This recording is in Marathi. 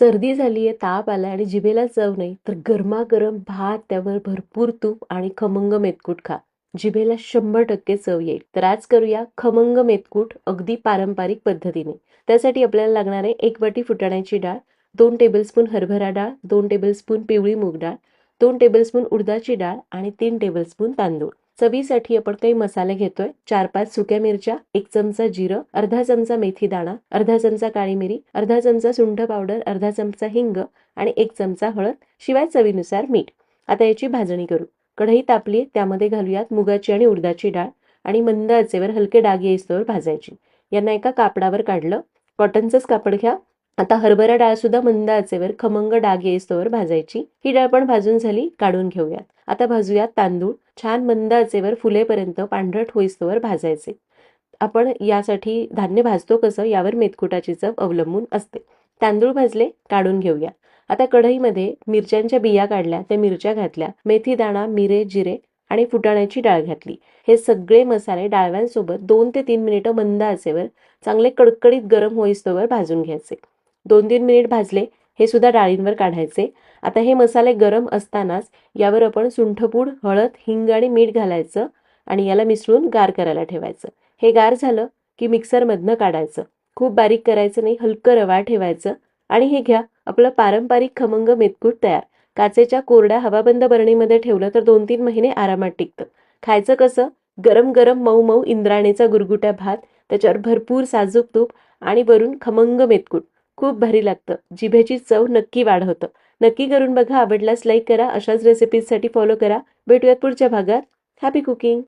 सर्दी झाली आहे ताप आला आणि जिभेला चव नाही तर गरमागरम भात त्यावर भरपूर तूप आणि खमंग मेतकूट खा. जिभेला शंभर टक्के चव येईल. तर आज करूया खमंग मेतकूट अगदी पारंपरिक पद्धतीने. त्यासाठी आपल्याला लागणार आहे एक वाटी फुटाण्याची डाळ दोन टेबलस्पून हरभरा डाळ दोन टेबलस्पून पिवळी मूग डाळ दोन टेबलस्पून उडदाची डाळ आणि तीन टेबलस्पून तांदूळ. चवीसाठी आपण काही मसाले घेतोय. चार पाच सुक्या मिरच्या एक चमचा जिरं अर्धा चमचा मेथी दाणा अर्धा चमचा काळी मिरी अर्धा चमचा सुंठ पावडर अर्धा चमचा हिंग आणि एक चमचा हळद शिवाय चवीनुसार मीठ. आता याची भाजणी करू. कढई तापली त्यामध्ये घालूयात मुगाची आणि उडदाची डाळ आणि मंद आचेवर हलके डाग येईस्तोवर भाजायची. यांना एका कापडावर काढलं. कॉटनचंच कापड घ्या. आता हरभरा डाळ सुद्धा मंद आचेवर खमंग डाग येईस्तोवर भाजायची. ही डाळ पण भाजून झाली काढून घेऊयात. आता भाजूयात तांदूळ. छान मंद आचेवर फुलेपर्यंत पांढरट होईस्तोवर भाजायचे. आपण यासाठी धान्य भाजतो कसं यावर मेथकुटाची चव अवलंबून असते. तांदूळ भाजले काढून घेऊया. आता कढईमध्ये मिरच्यांच्या बिया काढल्या त्या मिरच्या घातल्या मेथी दाणा मिरे जिरे आणि फुटाण्याची डाळ घातली. हे सगळे मसाले डाळव्यांसोबत दोन ते तीन मिनिटं मंद आचेवर चांगले कडकडीत गरम होईस्तोवर भाजून घ्यायचे. दोन तीन मिनिट भाजले हे सुद्धा डाळींवर काढायचे. आता हे मसाले गरम असतानाच यावर आपण सुंठपूड हळद हिंग आणि मीठ घालायचं आणि याला मिसळून गार करायला ठेवायचं. हे गार झालं की मिक्सरमधनं काढायचं. खूप बारीक करायचं नाही हलकं रवा ठेवायचं आणि हे घ्या आपलं पारंपरिक खमंग मेतकूट तयार. काचेच्या कोरड्या हवाबंद बरणीमध्ये ठेवलं तर दोन तीन महिने आरामात टिकतं. खायचं कसं? गरम गरम मऊ मऊ इंद्राणीचा गुरगुट्या भात त्याच्यावर भरपूर साजूक तूप आणि वरून खमंग मेतकूट. खूप भारी लागतं. जिभेची चव नक्की वाढवतं नक्की करून बघा. आवडल्यास लाईक करा. अशाच रेसिपीजसाठी फॉलो करा. भेटूयात पुढच्या भागात. Happy cooking